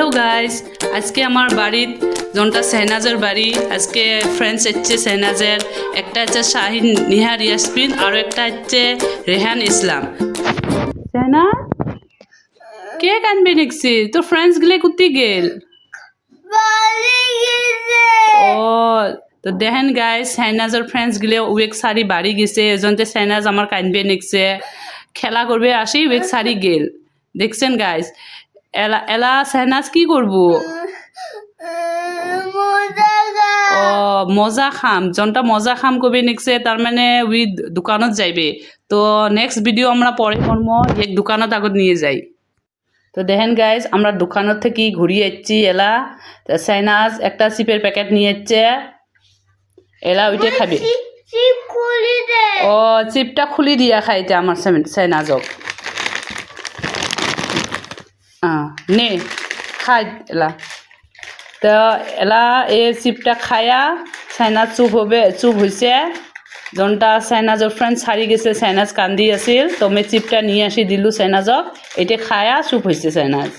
Hello guys আজকে আমার বাড়ির যোনটা সেহনাজের বাড়ি। আজকে ফ্রেন্ডস হচ্ছে সেহনাজের। একটা হচ্ছে শাহিন নিহার ইয়াসমিন আর একটা হচ্ছে রেহান ইসলাম। সেহনা কে কানবে দেখছি? তোর ফ্রেন্ডসগুলো কুত্তি গেল। ও তো দেখেন গাইস সাইনাজের ফ্রেন্ডস গিলে উয়েক সারি বাড়ি গেছে। এজনতে সাইনাজ আমার কানবে নিকছে খেলা করবে আসি উয়েক সারি গেল। দেখছেন গাইস এলা এলা সাইনাজ কি করব? ও মজা খাম। যোনটা মজা খাম কবে নিকছে তার মানে উই দোকানত যাইবে। তো নেক্সট ভিডিও আমরা পরে করব এক দোকানত আগত নিয়ে যাই। তো দেখেন গাইজ আমরা দোকানত থেকে ঘুরিয়ে এসছি এলা। সাইনাজ একটা চিপের প্যাকেট নিয়ে এসছে এলা ওইটা খাবে। ও চিপটা খুলি দিয়া খাইতে আমার সাইন- সাইনাজক নে, খাই, এলা। তো এলা এই চিপটা খায়া চাইনা চুপ হবে, চুপ হৈছে। জনটা চাইনাজৰ ফ্ৰেণ্ড সারি গেছে, চাইনাজ কান্দি আছিল। তো মই চিপটা নিয়ে আসি দিলোঁ চাইনাজক। এতিয়া খায়া চুপ হৈছে চাইনাজ।